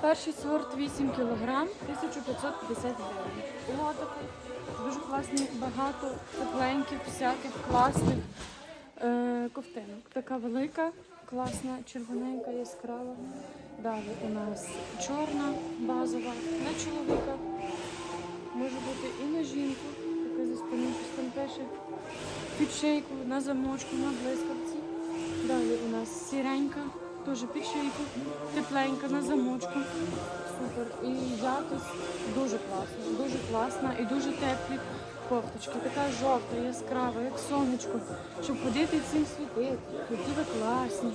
Перший сорт 8 кг, 1550 гривень. Лотики. Дуже класні, багато тепленьких, всяких класних е, ковтинок. Така велика, класна, червоненька, яскрава. Далі у нас чорна, базова, на чоловіка. Може бути і на жінку, така зі спини там пише. Під шийку, на замочку, на блискавці. Далі у нас сіренька, теж під шийку, тепленька на замочку. Супер. І якість дуже класна, дуже класна і дуже теплі кофточки. Така жовта, яскрава, як сонечко, щоб ходити і цим світити. Які ви класні,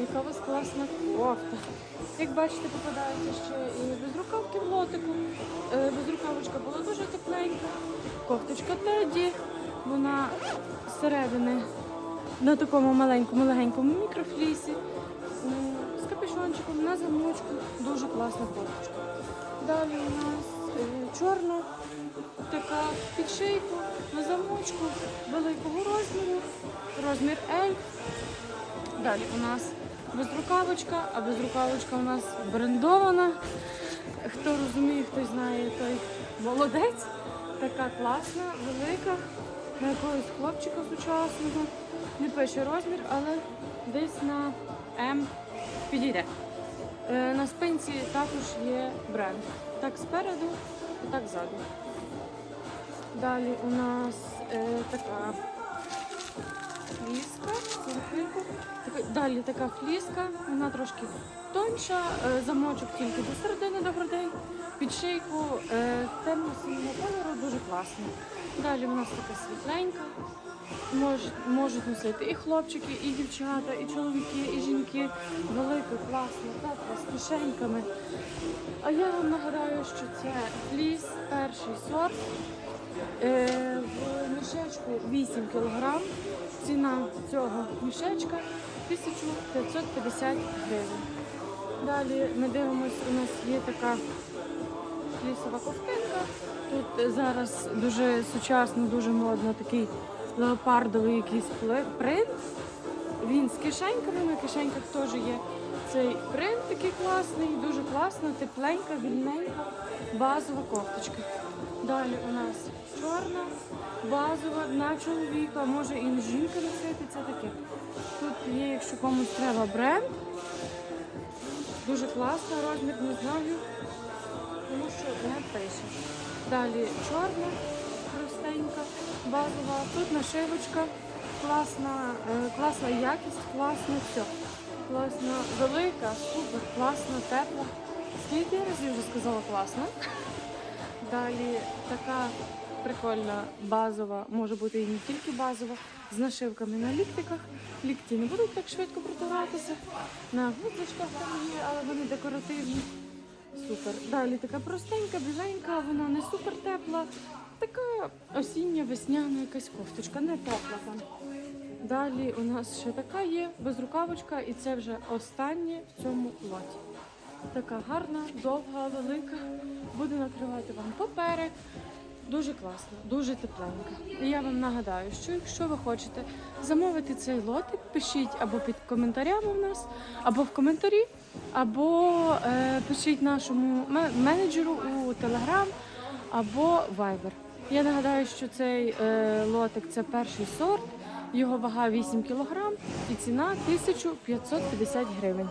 яка у вас класна кофта. Як бачите, попадаються ще і безрукавки в лотику. Е, Безрукавочка була дуже тепленька. Кофточка Теді, вона зсередини на такому маленькому легенькому мікрофлісі. М, З капюшончиком на замочку. Дуже класна кофточка. Далі у нас е, чорна, така під шийку, на замочку, великого розміру, розмір L. Далі у нас безрукавочка, а безрукавочка у нас брендована. Хто розуміє, хто знає, той молодець. Така класна, велика, на якогось хлопчика сучасного. Не пише розмір, але десь на М підійде. Е, На спинці також є бренд. Так спереду і так ззаду. Далі у нас е, така фліска. Далі така фліска, вона трошки тонша, е, замочок тільки до середини до грудей. Під шийку е, темно-синього кольору, дуже класно. Далі у нас така світленька. Можуть, можуть носити і хлопчики, і дівчата, і чоловіки, і жінки. Велика, класна, тепла, з кишеньками. А я вам нагадаю, що це фліс, перший сорт. Е, в мішечку 8 кг. Ціна цього мішечка 1550 гривень. Далі ми дивимося, у нас є така лісова ковтинка. Тут зараз дуже сучасно, дуже модно такий леопардовий якийсь принт. Він з кишеньками, на кишеньках теж є цей принт такий класний, дуже класна, тепленька, вільненька, базова кофточка. Далі у нас чорна, базова на чоловіка, може і на жінка носити, це таке. Тут є, якщо комусь треба бренд. Дуже класно, розмір не знаю, тому що не пише. Далі чорна, простенька, базова. Тут нашивочка, класна, е, класна якість, класно все. Класна, велика, супер, класна, тепла. Скільки разів вже сказала класно. Далі така прикольна базова, може бути і не тільки базова, з нашивками на ліктиках. Лікті не будуть так швидко протиратися. На гудзичках там є, але вони декоративні. Супер. Далі така простенька, біленька, вона не супер тепла. Така осіння, весняна якась кофточка, не тепла там. Далі у нас ще така є безрукавочка, і це вже останнє в цьому лоті. Така гарна, довга, велика. Буде накривати вам поперек. Дуже класно, дуже тепленька. І я вам нагадаю, що якщо ви хочете замовити цей лотик, пишіть або під коментарями в нас, або в коментарі, або е, пишіть нашому менеджеру у Telegram, або Viber. Я нагадаю, що цей е, лотик це перший сорт, його вага 8 кг і ціна 1550 гривень.